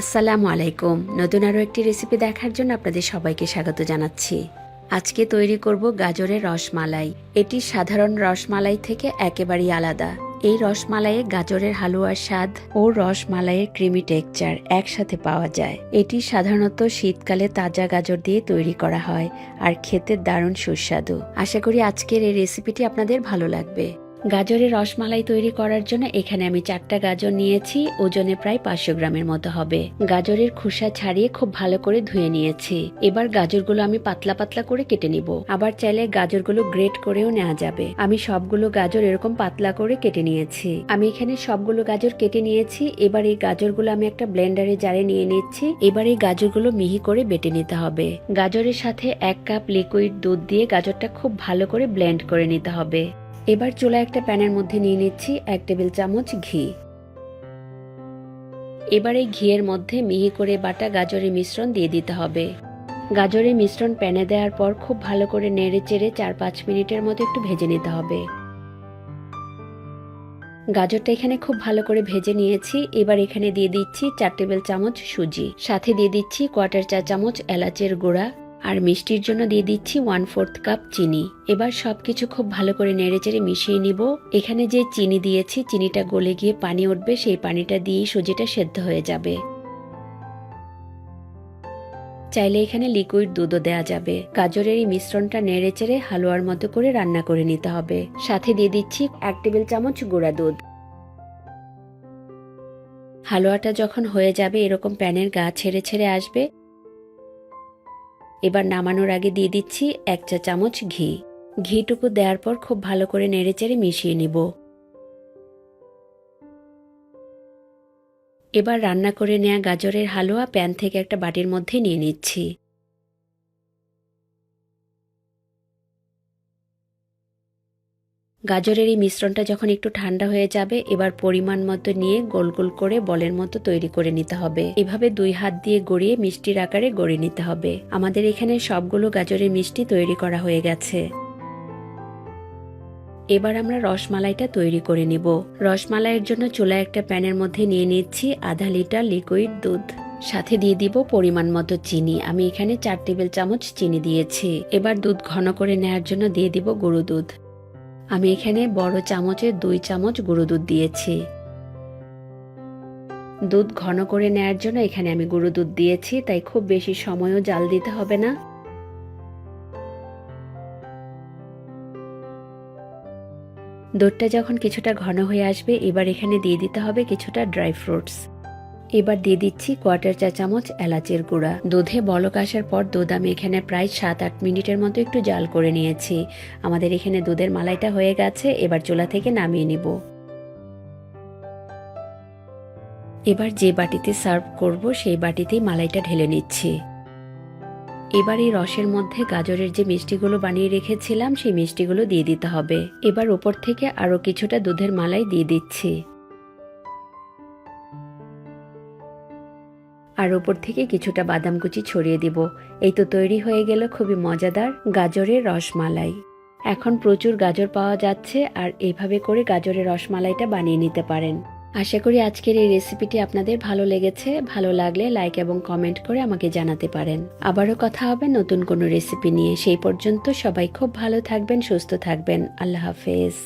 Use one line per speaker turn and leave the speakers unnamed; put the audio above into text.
আসসালামু আলাইকুম। নতুন আরও একটি রেসিপি দেখার জন্য আপনাদের সবাইকে স্বাগত জানাচ্ছি। আজকে তৈরি করব গাজরের রসমালাই। এটি সাধারণ রসমালাই থেকে একেবারেই আলাদা। এই রসমালাইয়ে গাজরের হালুয়ার স্বাদ ও রসমালাইয়ের ক্রিমি টেক্সচার একসাথে পাওয়া যায়। এটি সাধারণত শীতকালে তাজা গাজর দিয়ে তৈরি করা হয় আর খেতে দারুণ সুস্বাদু। আশা করি আজকের এই রেসিপিটি আপনাদের ভালো লাগবে। গাজরের রসমালাই তৈরি করার জন্য এখানে আমি চারটা গাজর নিয়েছি, ওজনে প্রায় পাঁচশো গ্রামের মতো হবে। গাজরের খোসা ছাড়িয়ে খুব ভালো করে ধুয়ে নিয়েছি। এবার গাজরগুলো আমি পাতলা পাতলা করে কেটে নিব। আবার চাইলে গাজরগুলো গ্রেট করেও নেওয়া যাবে। আমি সবগুলো গাজর এরকম পাতলা করে কেটে নিয়েছি। আমি এখানে সবগুলো গাজর কেটে নিয়েছি। এবার এই গাজরগুলো আমি একটা ব্লেন্ডারে জারে নিয়ে নিচ্ছি। এবার এই গাজরগুলো মিহি করে বেটে নিতে হবে। গাজরের সাথে এক কাপ লিকুইড দুধ দিয়ে গাজরটা খুব ভালো করে ব্লেন্ড করে নিতে হবে। এবার চুলা একটা প্যানের মধ্যে নিয়ে নিচ্ছি এক টেবিল চামচ ঘি। এবার এই ঘিয়ের মধ্যে মিহি করে বাটা গাজরের মিশ্রণ দিয়ে দিতে হবে। গাজরের মিশ্রণ প্যানে দেওয়ার পর খুব ভালো করে নেড়ে চেড়ে চার পাঁচ মিনিটের মতো একটু ভেজে নিতে হবে। গাজরটা এখানে খুব ভালো করে ভেজে নিয়েছি। এবার এখানে দিয়ে দিচ্ছি চার টেবিল চামচ সুজি। সাথে দিয়ে দিচ্ছি কোয়ার্টার চা চামচ এলাচের গুঁড়া। আর মিষ্টির জন্য দিয়ে দিচ্ছি ওয়ান ফোর্থ কাপ চিনি। এবার সবকিছু খুব ভালো করে নেড়েচেড়ে মিশিয়ে নিব। এখানে যে চিনি দিয়েছি, চিনিটা গলে গিয়ে পানি উঠবে, সেই পানিটা দিয়েই সুজিটা সেদ্ধ হয়ে যাবে। চাইলে এখানে লিকুইড দুধও দেওয়া যাবে। গাজরের এই মিশ্রণটা নেড়েচেড়ে হালুয়ার মতো করে রান্না করে নিতে হবে। সাথে দিয়ে দিচ্ছি এক টেবিল চামচ গুঁড়া দুধ। হালুয়াটা যখন হয়ে যাবে, এরকম প্যানের গা ছেড়ে ছেড়ে আসবে। এবার নামানোর আগে দিয়ে দিচ্ছি এক চা চামচ ঘি। ঘিটুকু দেওয়ার পর খুব ভালো করে নেড়েচেড়ে মিশিয়ে নিব। এবার রান্না করে নেওয়া গাজরের হালুয়া প্যান থেকে একটা বাটির মধ্যে নিয়ে নিচ্ছি। গাজরের এই মিশ্রণটা যখন একটু ঠান্ডা হয়ে যাবে, এবার পরিমাণ মতো নিয়ে গোল গোল করে বলের মতো তৈরি করে নিতে হবে। এভাবে দুই হাত দিয়ে গড়িয়ে মিষ্টির আকারে গড়ে নিতে হবে। আমাদের এখানে সবগুলো গাজরের মিষ্টি তৈরি করা হয়ে গেছে। এবার আমরা রসমালাইটা তৈরি করে নিব। রসমালাইয়ের জন্য চুলা একটা প্যানের মধ্যে নিয়ে নিচ্ছি আধা লিটার লিকুইড দুধ। সাথে দিয়ে দিব পরিমাণ মতো চিনি। আমি এখানে চার টেবিল চামচ চিনি দিয়েছি। এবার দুধ ঘন করে নেওয়ার জন্য দিয়ে দিব গরু দুধ। আমি এখানে বড় চামচের দুই চামচ গুঁড়ো দুধ দিয়েছি। দুধ ঘন করে নেয়ার জন্য এখানে আমি গুঁড়ো দুধ দিয়েছি, তাই খুব বেশি সময়ও জাল দিতে হবে না। দুধটা যখন কিছুটা ঘন হয়ে আসবে, এবার এখানে দিয়ে দিতে হবে কিছুটা ড্রাই ফ্রুটস। এবার দিয়ে দিচ্ছি কোয়ার্টার চা চামচ এলাচের গুঁড়া। দুধে বলক আসার পর দুধ আমি এখানে প্রায় সাত আট মিনিটের মতো একটু জাল করে নিয়েছি। আমাদের এখানে দুধের মালাইটা হয়ে গেছে, এবার চুলা থেকে নামিয়ে নিব। এবার যে বাটিতে সার্ভ করব, সেই বাটিতেই মালাইটা ঢেলে নিচ্ছি। এবার এই রসের মধ্যে গাজরের যে মিষ্টিগুলো বানিয়ে রেখেছিলাম, সেই মিষ্টিগুলো দিয়ে দিতে হবে। এবার ওপর থেকে আরও কিছুটা দুধের মালাই দিয়ে দিচ্ছি। আর ওপর থেকে কিছুটা বাদাম কুচি ছড়িয়ে দিব। এই তো তৈরি হয়ে গেল খুবই মজাদার গাজরের রসমালাই। এখন প্রচুর গাজর পাওয়া যাচ্ছে আর এইভাবে করে গাজরের রসমালাইটা বানিয়ে নিতে পারেন। আশা করি আজকের এই রেসিপিটি আপনাদের ভালো লেগেছে। ভালো লাগলে লাইক এবং কমেন্ট করে আমাকে জানাতে পারেন। আবারও কথা হবে নতুন কোনো রেসিপি নিয়ে। সেই পর্যন্ত সবাই খুব ভালো থাকবেন, সুস্থ থাকবেন। আল্লাহ হাফেজ।